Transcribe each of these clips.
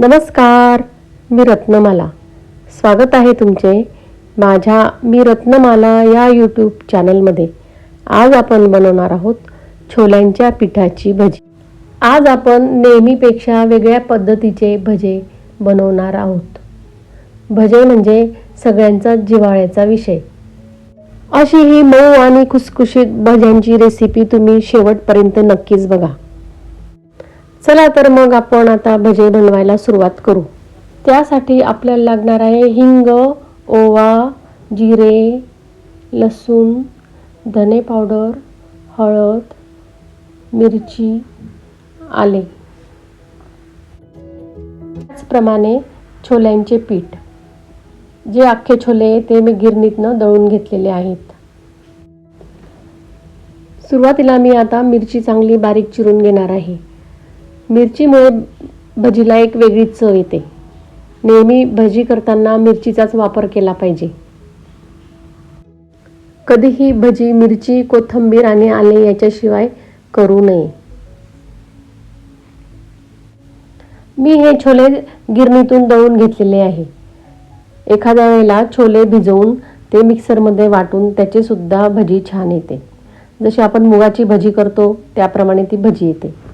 नमस्कार मी रत्नमाला. स्वागत आहे तुमचे माझ्या मी रत्नमाला या यूट्यूब चॅनलमध्ये आज आपण बनवणार आहोत छोल्यांच्या पिठाची भजी. आज आपण नेहमीपेक्षा वेगळ्या पद्धतीचे भजे बनवणार आहोत. भजे म्हणजे सगळ्यांचा जिव्हाळ्याचा विषय. अशी ही मऊ आणि खुसखुशीत भज्यांची रेसिपी तुम्ही शेवटपर्यंत नक्कीच बघा. चला तर मग आपण आता भजे बनवायला सुरुवात करू. त्यासाठी आपल्याला लागणार आहे हिंग ओवा जिरे लसूण धने पावडर हळद मिरची आले. त्याचप्रमाणे छोल्यांचे पीठ. जे अख्खे छोले ते मी गिरणीतनं दळून घेतलेले आहेत. सुरुवातीला मी आता मिरची चांगली बारीक चिरून घेणार आहे. मिरचीमुळे भजीला एक वेगळीच चव येते. नेहमी भजी करताना मिरचीचाच वापर केला पाहिजे. कधीही भजी मिरची कोथिंबीर आणि आले याच्याशिवाय करू नये. मी हे छोले गिरणीतून दळून घेतलेले आहे. एखाद्या वेळेला छोले भिजवून ते मिक्सरमध्ये वाटून त्याचे सुद्धा भजी छान येते. जशी आपण मुगाची भजी करतो त्याप्रमाणे ती भजी येते.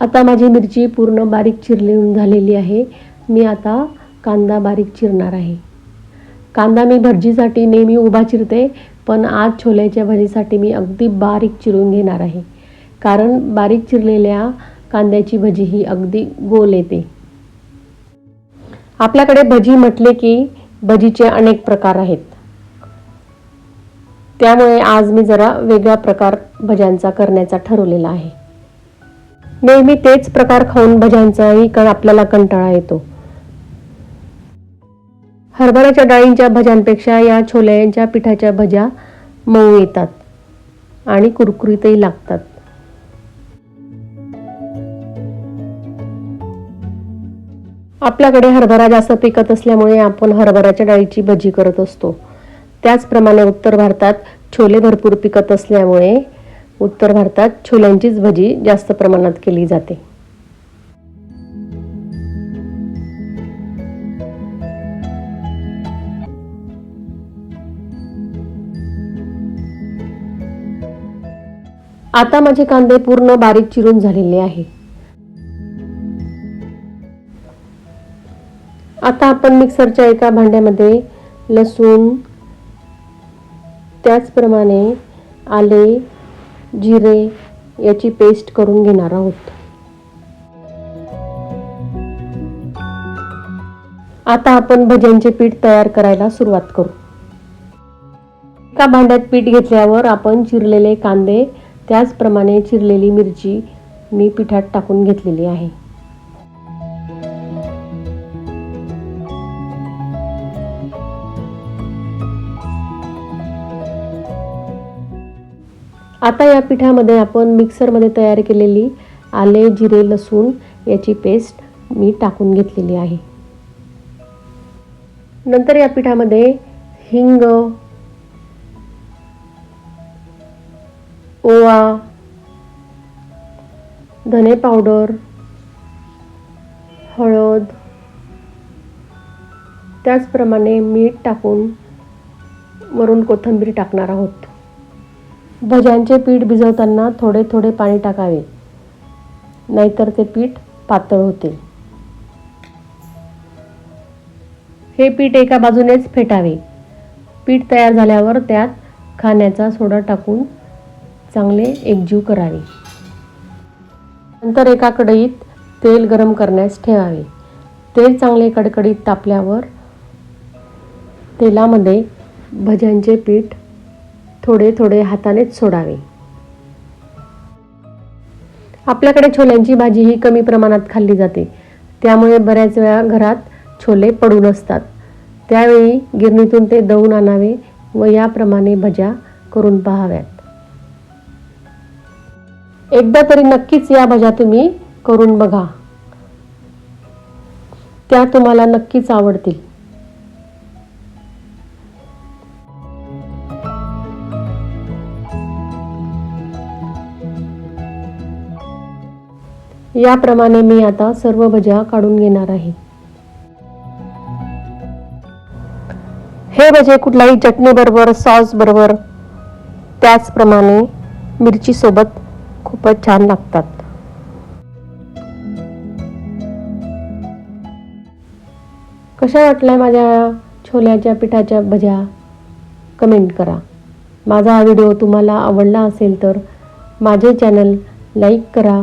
आता माझी मिरची पूर्ण बारीक चिरलेऊन झालेली आहे. मी आता कांदा बारीक चिरणार आहे. कांदा मी भजीसाठी नेहमी उभा चिरते पण आज छोल्याच्या भजीसाठी मी अगदी बारीक चिरून घेणार आहे. कारण बारीक चिरलेल्या कांद्याची भजी ही अगदी गोल येते. आपल्याकडे भजी म्हटले की भजीचे अनेक प्रकार आहेत. त्यामुळे आज मी जरा वेगळा प्रकार भज्यांचा करण्याचा ठरवलेला आहे. नेहमी तेच प्रकार खाऊन भज्यांचाही कण आपल्याला कंटाळा येतो. हरभऱ्याच्या डाळींच्या भज्यांपेक्षा या छोल्यांच्या पिठाच्या भज्या मऊ येतात आणि कुरकुरीतही लागतात. आपल्याकडे हरभरा जास्त पिकत असल्यामुळे आपण हरभऱ्याच्या डाळीची भजी करत असतो. त्याचप्रमाणे उत्तर भारतात छोले भरपूर पिकत असल्यामुळे उत्तर भारतात छोल्यांचीच भजी जास्त प्रमाणात केली जाते. आता माझे कांदे पूर्ण बारीक चिरून झालेले आहे. आता आपण मिक्सरच्या एका भांड्यामध्ये लसूण त्याचप्रमाणे आले जिरे याची पेस्ट करून घेणार आहोत. आता आपण भज्यांचे पीठ तयार करायला सुरुवात करू. एका भांड्यात पीठ घेतल्यावर आपण चिरलेले कांदे त्याचप्रमाणे चिरलेली मिरची मी पिठात टाकून घेतलेली आहे. आता या पिठामध्ये आपण मिक्सरमध्ये तयार केलेली आले जिरे लसूण याची पेस्ट मी टाकून घेतलेली आहे. नंतर या पिठामध्ये हिंग ओवा धने पावडर हळद त्याचप्रमाणे मीठ टाकून वरून कोथिंबीर टाकणार आहोत. भज्यांचे पीठ भिजवताना थोडे थोडे पाणी टाकावे. नाहीतर ते पीठ पातळ होते. हे पीठ एका बाजूनेच फेटावे. पीठ तयार झाल्यावर त्यात खाण्याचा सोडा टाकून चांगले एकजीव करावे. नंतर एका कढईत तेल गरम करण्यास ठेवावे. तेल चांगले कडकडीत तापल्यावर तेलामध्ये भज्यांचे पीठ थोडे थोडे हातानेच सोडावे. आपल्याकडे छोल्यांची भाजी ही कमी प्रमाणात खाल्ली जाते. त्यामुळे बऱ्याच वेळा घरात छोले पडून असतात. त्यावेळी गिरणीतून ते दळून आणावे व याप्रमाणे भज्या करून पाहाव्यात. एकदा तरी नक्कीच या भज्या तुम्ही करून बघा. त्या तुम्हाला नक्कीच आवडतील. याप्रमाणे मी आता सर्व भज्या काढून घेणार आहे. हे भजे कुठल्याही चटणी बरोबर सॉस बरोबर त्याचप्रमाणे मिरची सोबत खूपच छान लागतात. कशा वाटल्या माझ्या छोल्याच्या पिठाच्या भज्या? कमेंट करा. माझा हा व्हिडिओ तुम्हाला आवडला असेल तर माझे चॅनल लाईक करा